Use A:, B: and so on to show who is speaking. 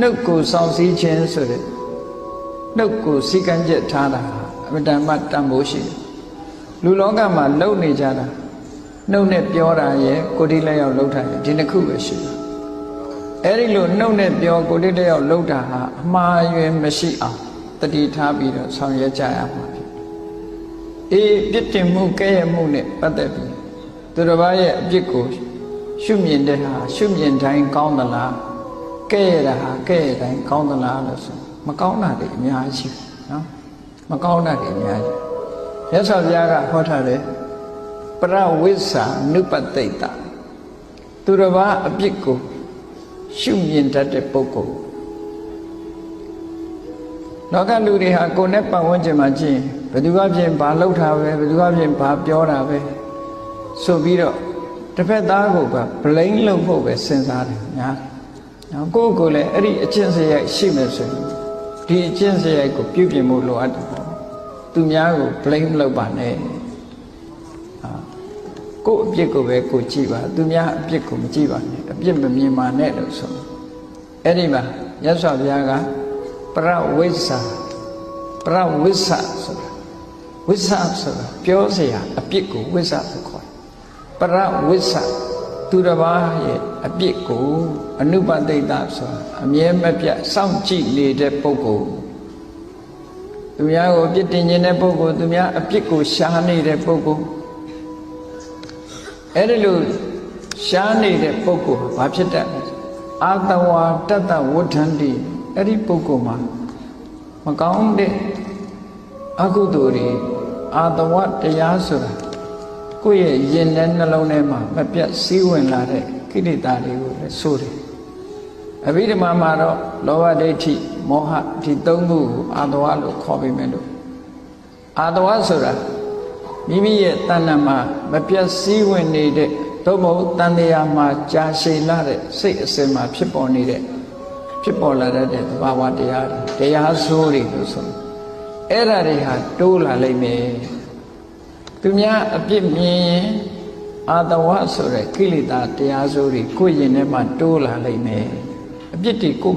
A: နှုတ်ကိုစောင့်စည်းခြင်းဆိုတဲ့နှုတ်ကိုစီကံချက်ထားတာဟာအမြဲတမ်းတန်ဖိုးရှိတယ်လူလောကမှာလုံနေကြတာနှုတ်နဲ့ပြောတာရဲ့ကိုယ်တိလက်ရောက်လှုပ်တာရဲ့ဒီနှစ်ခုပဲရှိတယ်အဲ့ဒီလိုနှုတ်နဲ့ပြောကိုယ်တိလက်ရောက်လှုပ်တာဟာအမှားအယွင်းမရှိအောင်တတိထားပြီးတော့ဆောင်ရွက်ကြရမှာဖြစ်အေးပြစ်တင်မှုကဲ့ရဲ့မှုနဲ့ပတ်သက်ပြီးသူတစ်ပါးရဲ့အပြစ်ကိုရှုမြင်တဲ့ဟာရှုမြင်တိုင်းကောင်းသလား ကဲ့ရဲ့တာဟာကဲ့ရဲ့တိုင်းကောင်းသလားလို့ဆိုမကောင်းတာတွေအများကြီးရှိတယ်နော်မကောင်းတာတွေအများကြီးမြတ်စွာဘုရားကဟောထားတယ်ပရဝိဇ္ဇာနုပတိတ်တာသူတစ်ပါးအပြစ်ကိုရှုမြင်တတ်တဲ့ပုဂ္ဂိုလ်လောကလူတွေဟာကိုယ်နဲ့ပတ်ဝန်းကျင်မှာကြည့်ဘယ်သူကပြင်ဘာလှုပ်တာပဲဘယ်သူကပြင်ဘာပြောတာပဲဆိုပြီးတော့တစ်ဖက်သားကိုကဗလိန်လုပ်ဖို့ပဲစဉ်းစားတယ်ညာ နော်ကိုယ့်ကိုယ်လည်းအဲ့ဒီအကျင့်စရိုက်ရှိမယ်ဆိုရင်ဒီအကျင့်စရိုက်ကိုပြုပြင်ဖို့လိုအပ်တယ်ပေါ့သူများကို blame လုပ်ပါနဲ့ကိုယ့်အပြစ်ကိုပဲကိုကြည့်ပါသူများအပြစ်ကိုမကြည့်ပါနဲ့အပြစ်မမြင်ပါနဲ့လို့ဆိုအဲ့ဒီမှာရသော်ဘုရားကပရဝိဇ္ဇာပရဝိဇ္ဇာဆိုတာဝိဇ္ဇာဆိုတာပြောစရာအပြစ်ကိုဝိဇ္ဇာလို့ခေါ်တယ်ပရဝိဇ္ဇာ သူတစ်ပါးရဲ့အပြစ်ကိုအနုပတိတ်တဆိုတာအမြဲမပြတ်စောင့်ကြည့်နေတဲ့ပုဂ္ဂိုလ်သူများကိုအပြစ်တင်ခြင်းတဲ့ပုဂ္ဂိုလ်သူများအပြစ်ကိုရှားနေတဲ့ပုဂ္ဂိုလ်အဲ့ဒီလိုရှားနေတဲ့ပုဂ္ဂိုလ်ဘာဖြစ်တတ်လဲအာတဝါတတ္တဝဋ္ဌန္တိအဲ့ဒီပုဂ္ဂိုလ်မှာမကောင်းတဲ့အကုသိုလ်တွေအာတဝတရားဆိုတာ ကိုယ့်ရဲ့ရင်ထဲနှလုံးထဲမှာမပြတ်စည်းဝင်လာတဲ့ကိလေသာတွေကိုလည်းဆိုတယ်အဘိဓမ္မာမှာတော့လောဘဒိဋ္ဌိမောဟဒီသုံးခုကိုအာတဝလို့ခေါ်ပေမဲ့လို့အာတဝဆိုတာမိမိရဲ့တဏ္ဍာမှာမပြတ်စည်းဝင်နေတဲ့သို့မဟုတ်တန်တရားမှာကြာရှည်လာတဲ့စိတ်အစဉ်မှာဖြစ်ပေါ်နေတဲ့ဖြစ်ပေါ်လာတတ်တဲ့သဘာဝတရားတွေတရားဆိုးတွေလို့ဆိုအဲ့ဓာတွေဟာတိုးလာလိမ့်မယ် သူများအပြစ်မြင်ရင်အာတဝဆိုတဲ့ကိလေသာတရားဆိုးတွေကိုယ့်ရင်ထဲမှာတိုးလာလိမ့်မယ်အပြစ်တွေကို